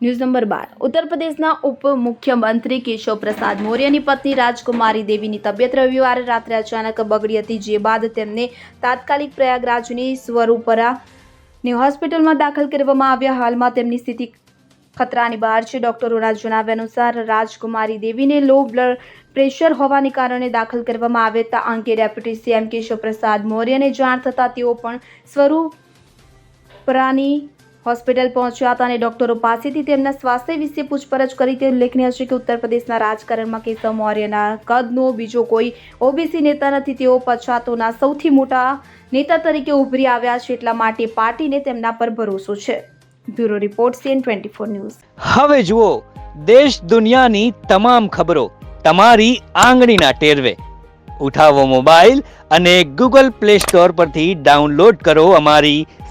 News number બાર. ઉત્તર પ્રદેશના ઉપ મુખ્યમંત્રી કેશવ પ્રસાદ મૌર્યની પત્ની રાજકુમારી દેવીની તબિયત રવિવારે રાત્રે અચાનક બગડી હતી, જે બાદ તેમને તાત્કાલિક પ્રયાગરાજની સ્વરૂપરાની હોસ્પિટલમાં દાખલ કરવામાં આવ્યા. હાલમાં તેમની સ્થિતિ ખતરાની બહાર છે. ડોક્ટરોના જણાવ્યા અનુસાર, રાજકુમારી દેવીને લો બ્લડ પ્રેશર હોવાને કારણે દાખલ કરવામાં આવ્યા હતા અંગે ડેપ્યુટી સીએમ કેશવ પ્રસાદ મૌર્યને જાણ થતાં તેઓ પણ સ્વરૂપરાની હોસ્પિટલ પહોંચ્યા હતા અને ડોક્ટરો પાસેથી તેમના સ્વાસ્થ્ય વિશે પૂછપરછ કરી તે ઉલ્લેખનીય છે કે ઉત્તર પ્રદેશના રાજકારણમાં કેશવ મૌર્યના કદનો બીજો કોઈ ઓબીસી નેતા નથી, તેઓ પછાતોના સૌથી મોટા નેતા તરીકે ઉભરી આવ્યા છે એટલા માટે પાર્ટીને તેમના પર ભરોસો છે. Bureau report CN twenty four news. હવે જુઓ, દેશ દુનિયાની તમામ ખબરો તમારી આંગળીના ટેરવે. ઉઠાવો મોબાઈલ અને ગૂગલ પ્લે સ્ટોર પરથી ડાઉનલોડ કરો અમારી